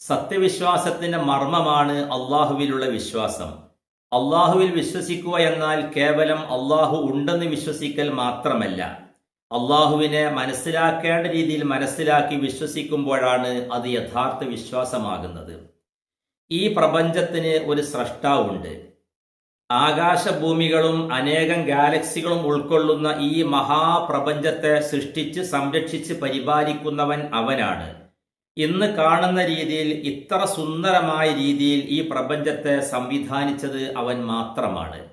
സത്യവിശ്വാസത്തിന്റെ മർമ്മമാണ് അള്ളാഹുവിലുള്ള വിശ്വാസം. അള്ളാഹുവിൽ വിശ്വസിക്കുക എന്നാൽ കേവലം അള്ളാഹു ഉണ്ടെന്ന് വിശ്വസിക്കൽ മാത്രമല്ല. അള്ളാഹുവിനെ മനസ്സിലാക്കേണ്ട രീതിയിൽ മനസ്സിലാക്കി വിശ്വസിക്കുമ്പോഴാണ് അത് യഥാർത്ഥ വിശ്വാസമാകുന്നത്. ഈ പ്രപഞ്ചത്തിന് ഒരു സ്രഷ്ടാവുണ്ട്. ആകാശഭൂമികളും അനേകം ഗാലക്സികളും ഉൾക്കൊള്ളുന്ന ഈ മഹാപ്രപഞ്ചത്തെ സൃഷ്ടിച്ച് സംരക്ഷിച്ച് പരിപാലിക്കുന്നവൻ അവനാണ്. ഇന്ന് കാണുന്ന രീതിയിൽ ഇത്ര സുന്ദരമായ രീതിയിൽ ഈ പ്രപഞ്ചത്തെ സംവിധാനിച്ചത് അവൻ മാത്രമാണ്.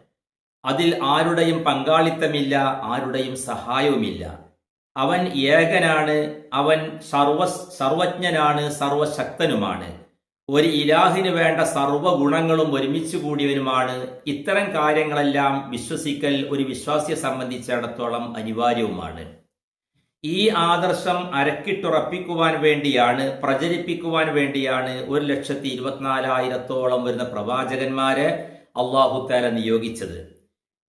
അതിൽ ആരുടെയും പങ്കാളിത്തമില്ല ആരുടെയും സഹായവുമില്ല. അവൻ ഏകനാണ് അവൻ സർവ സർവജ്ഞനാണ് സർവശക്തനുമാണ്. ഒരു ഇലാഹിന് വേണ്ട സർവഗുണങ്ങളും ഒരുമിച്ച് കൂടിയവനുമാണ്. ഇത്തരം കാര്യങ്ങളെല്ലാം വിശ്വസിക്കൽ ഒരു വിശ്വാസിയെ സംബന്ധിച്ചിടത്തോളം അനിവാര്യവുമാണ്. ഈ ആദർശം അരക്കിട്ടുറപ്പിക്കുവാൻ വേണ്ടിയാണ് പ്രചരിപ്പിക്കുവാൻ വേണ്ടിയാണ് ഒരു ലക്ഷത്തി ഇരുപത്തിനാലായിരത്തോളം വരുന്ന പ്രവാചകന്മാരെ അള്ളാഹുത്താല നിയോഗിച്ചത്.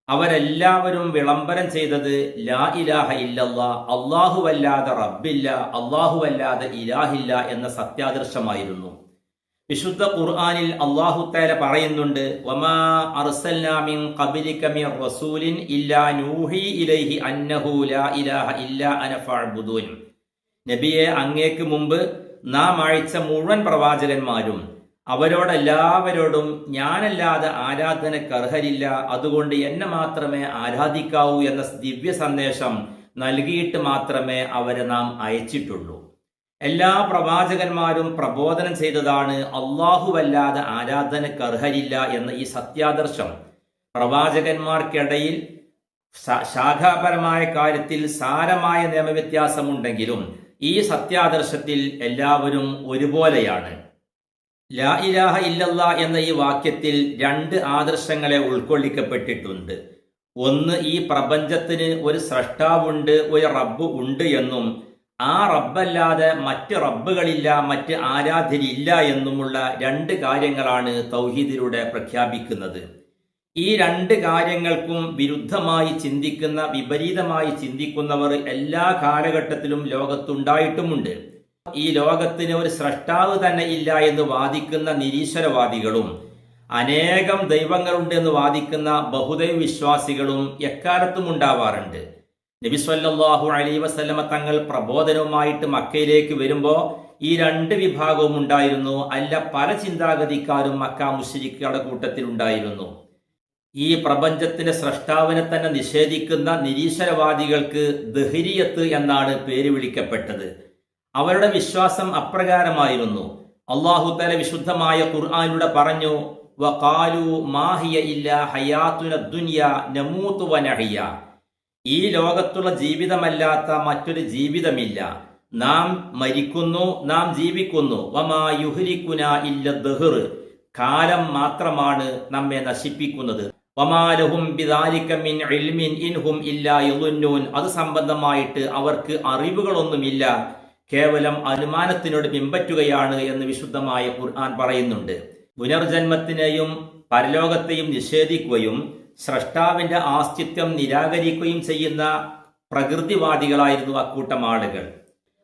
അവരെല്ലാവരും വിളംബരം ചെയ്തത് ലാ ഇലാഹ ഇല്ലല്ല അള്ളാഹുവല്ലാതെ റബ്ബില്ല അള്ളാഹുവല്ലാതെ ഇലാഹില്ല എന്ന സത്യാദർശമായിരുന്നു. വിശുദ്ധ ഖുർആാനിൽ അള്ളാഹു തആല പറയുന്നുണ്ട് വമാ റസൂലിൻ ഇല്ലാ നൂഹി ഇലൈഹി അന്നഹു ലാ ഇലാഹ അന ഫഅബ്ദുൻ. നബിയെ അങ്ങേക്ക് മുമ്പ് നാം അയച്ച മുഴുവൻ പ്രവാചകന്മാരും അവരോടെല്ലാവരോടും ഞാനല്ലാതെ ആരാധന അർഹരില്ല അതുകൊണ്ട് എന്നെ മാത്രമേ ആരാധിക്കാവൂ എന്ന ദിവ്യ സന്ദേശം നൽകിയിട്ട് മാത്രമേ അവരെ നാം അയച്ചിട്ടുള്ളൂ. എല്ലാ പ്രവാചകന്മാരും പ്രബോധനം ചെയ്തതാണ് അള്ളാഹുവല്ലാതെ ആരാധനക്ക് അർഹരില്ല എന്ന ഈ സത്യാദർശം. പ്രവാചകന്മാർക്കിടയിൽ ശാഖാപരമായ കാര്യത്തിൽ സാരമായ നിയമവ്യത്യാസമുണ്ടെങ്കിലും ഈ സത്യാദർശത്തിൽ എല്ലാവരും ഒരുപോലെയാണ്. ലാ ഇലാഹ ഇല്ലല്ല എന്ന ഈ വാക്യത്തിൽ രണ്ട് ആദർശങ്ങളെ ഉൾക്കൊള്ളിക്കപ്പെട്ടിട്ടുണ്ട്. ഒന്ന് ഈ പ്രപഞ്ചത്തിന് ഒരു സ്രഷ്ടാവുണ്ട് ഒരു റബ്ബ് ഉണ്ട് എന്നും ആ റബ്ബല്ലാതെ മറ്റ് റബ്ബുകളില്ല മറ്റ് ആരാധനയില്ല എന്നുമുള്ള രണ്ട് കാര്യങ്ങളാണ് തൗഹീദിലൂടെ പ്രഖ്യാപിക്കുന്നത്. ഈ രണ്ട് കാര്യങ്ങൾക്കും വിരുദ്ധമായി ചിന്തിക്കുന്ന വിപരീതമായി ചിന്തിക്കുന്നവർ എല്ലാ കാലഘട്ടത്തിലും ലോകത്തുണ്ടായിട്ടുമുണ്ട്. ഈ ലോകത്തിന് ഒരു സ്രഷ്ടാവ് തന്നെ ഇല്ല എന്ന് വാദിക്കുന്ന നിരീശ്വരവാദികളും അനേകം ദൈവങ്ങളുണ്ട് എന്ന് വാദിക്കുന്ന ബഹുദൈവ വിശ്വാസികളും എക്കാലത്തും ഉണ്ടാവാറുണ്ട് നബിസ്വല്ലാഹു അലൈ വസല്ലമ തങ്ങൾ പ്രബോധനവുമായിട്ട് മക്കയിലേക്ക് വരുമ്പോൾ ഈ രണ്ട് വിഭാഗവും ഉണ്ടായിരുന്നു. അല്ല പല ചിന്താഗതിക്കാരും മക്ക മുഷരിക്കുകളുടെ കൂട്ടത്തിൽ ഉണ്ടായിരുന്നു ഈ പ്രപഞ്ചത്തിന്റെ സ്രഷ്ടാവിനെ തന്നെ നിഷേധിക്കുന്ന നിരീശ്വരവാദികൾക്ക് ദഹരിയത്ത് എന്നാണ് പേര് വിളിക്കപ്പെട്ടത്. അവരുടെ വിശ്വാസം അപ്രകാരമായിരുന്നു. അള്ളാഹു തല വിശുദ്ധമായ ഖുർആാനിലൂടെ പറഞ്ഞു വഖാലു മാഹിയ ഇല്ല ഹയാത്തുന ദുനിയ നമൂത്തു വനഹിയ ഈ ലോകത്തുള്ള ജീവിതമല്ലാത്ത മറ്റൊരു ജീവിതമില്ല. നാം മരിക്കുന്നു നാം ജീവിക്കുന്നു. വമാ യുഹരിക്കുന ഇല്ല ദഹർ. കാലം മാത്രമാണ് നമ്മെ നശിപ്പിക്കുന്നത്. വമാലഹും ഇൽമിൻ ഇൻഹും അത് സംബന്ധമായിട്ട് അവർക്ക് അറിവുകളൊന്നുമില്ല. കേവലം അനുമാനത്തിനോട് പിമ്പറ്റുകയാണ് എന്ന് വിശുദ്ധമായ ഖുർആൻ പറയുന്നുണ്ട്. പുനർജന്മത്തിനെയും പരലോകത്തെയും നിഷേധിക്കുകയും സ്രഷ്ടാവിന്റെ ആസ്തിത്വം നിരാകരിക്കുകയും ചെയ്യുന്ന പ്രകൃതിവാദികളായിരുന്നു അക്കൂട്ടം ആളുകൾ.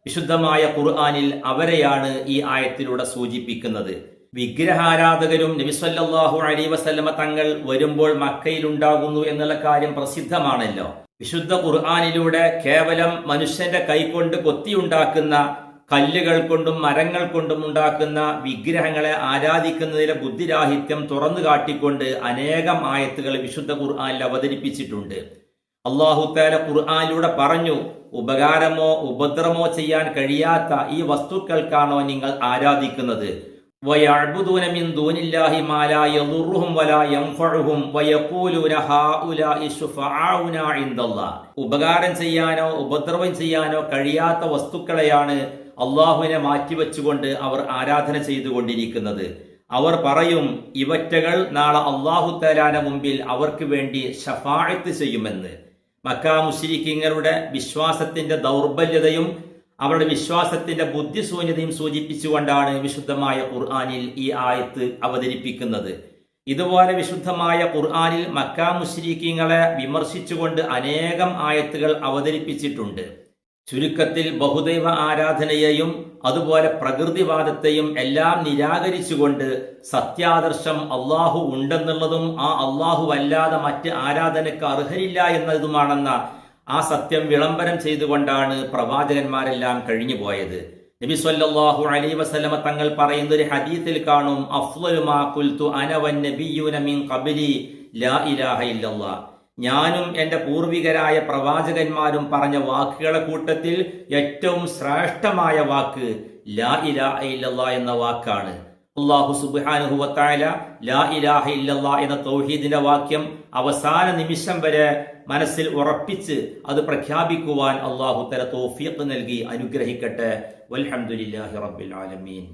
വിശുദ്ധമായ ഖുർആാനിൽ അവരെയാണ് ഈ ആയത്തിലൂടെ സൂചിപ്പിക്കുന്നത്. വിഗ്രഹാരാധകരും നബിസ്വല്ലാഹു അലൈ വസല്ലമ തങ്ങൾ വരുമ്പോൾ മക്കയിലുണ്ടാകുന്നു എന്നുള്ള കാര്യം പ്രസിദ്ധമാണല്ലോ. വിശുദ്ധ ഖുർആാനിലൂടെ കേവലം മനുഷ്യന്റെ കൈകൊണ്ട് കൊത്തിയുണ്ടാക്കുന്ന കല്ലുകൾ കൊണ്ടും മരങ്ങൾ കൊണ്ടും ഉണ്ടാക്കുന്ന വിഗ്രഹങ്ങളെ ആരാധിക്കുന്നതിലെ ബുദ്ധിരാഹിത്യം തുറന്നു കാട്ടിക്കൊണ്ട് അനേകം ആയത്തുകൾ വിശുദ്ധ ഖുർആാനിൽ അവതരിപ്പിച്ചിട്ടുണ്ട് അള്ളാഹുത്താല ഖുർആാനിലൂടെ പറഞ്ഞു ഉപകാരമോ ഉപദ്രവമോ ചെയ്യാൻ കഴിയാത്ത ഈ വസ്തുക്കൾക്കാണോ നിങ്ങൾ ആരാധിക്കുന്നത് ويعبدون من دون الله ما لا يضرهم ولا ينفعهم ويقولون هؤلاء شفعاؤنا عند الله ഉപകാരം ചെയ്യാനോ ഉപദ്രവം ചെയ്യാനോ കഴിയാത്ത വസ്തുക്കളെയാണ് അള്ളാഹുവിനെ മാറ്റിവെച്ചുകൊണ്ട് അവർ ആരാധന ചെയ്തുകൊണ്ടിരിക്കുന്നത്. അവർ പറയും ഇവറ്റകൾ നാളെ അള്ളാഹു തലാന മുമ്പിൽ അവർക്ക് വേണ്ടി ഷഫായത്ത് ചെയ്യുമെന്ന്. മക്കാ മുസ്ലിഖിങ്ങളുടെ വിശ്വാസത്തിന്റെ ദൗർബല്യതയും അവരുടെ വിശ്വാസത്തിന്റെ ബുദ്ധിശൂന്യതയും സൂചിപ്പിച്ചുകൊണ്ടാണ് വിശുദ്ധമായ ഖുർആാനിൽ ഈ ആയത്ത് അവതരിപ്പിക്കുന്നത്. ഇതുപോലെ വിശുദ്ധമായ ഖുർആാനിൽ മക്കാ മുസ്ലിഖിങ്ങളെ വിമർശിച്ചുകൊണ്ട് അനേകം ആയത്തുകൾ അവതരിപ്പിച്ചിട്ടുണ്ട്. ചുരുക്കത്തിൽ ബഹുദൈവ ആരാധനയെയും അതുപോലെ പ്രകൃതിവാദത്തെയും എല്ലാം നിരാകരിച്ചുകൊണ്ട് സത്യാദർശം അള്ളാഹു ഉണ്ടെന്നുള്ളതും ആ അള്ളാഹു അല്ലാതെ മറ്റ് ആരാധനയ്ക്ക് അർഹരില്ല എന്നതുമാണെന്ന ആ സത്യം വിളംബരം ചെയ്തുകൊണ്ടാണ് പ്രവാചകന്മാരെല്ലാം കഴിഞ്ഞു പോയത്. നബി സല്ലല്ലാഹു അലൈഹി വസല്ലമ തങ്ങൾ പറയുന്ന ഒരു ഹദീത്തിൽ കാണും അഫ്ളലു കുൽത്തു ഖുൽതു അന വൻ നബിയ്യൂന മിൻ ഖബ്ലി ലാ ഇലാഹ ഇല്ലല്ലാഹ് ഞാനും എന്റെ പൂർവികരായ പ്രവാചകന്മാരും പറഞ്ഞ വാക്കുകളെ കൂട്ടത്തിൽ ഏറ്റവും ശ്രേഷ്ഠമായ വാക്ക് ലാ ഇലാഹ ഇല്ലല്ലാ എന്ന വാക്കാണ്. അള്ളാഹു സുബ്ഹാനഹു വതആല ലാ ഇലാഹ ഇല്ലല്ലാ എന്ന തൗഹീദിന്റെ വാക്യം അവസാന നിമിഷം വരെ മനസ്സിൽ ഉറപ്പിച്ച് അത് പ്രഖ്യാപിക്കുവാൻ അള്ളാഹു തല തോഫീഖ് നൽകി അനുഗ്രഹിക്കട്ടെ. വൽഹംദുലില്ലാഹി റബ്ബിൽ ആലമീൻ.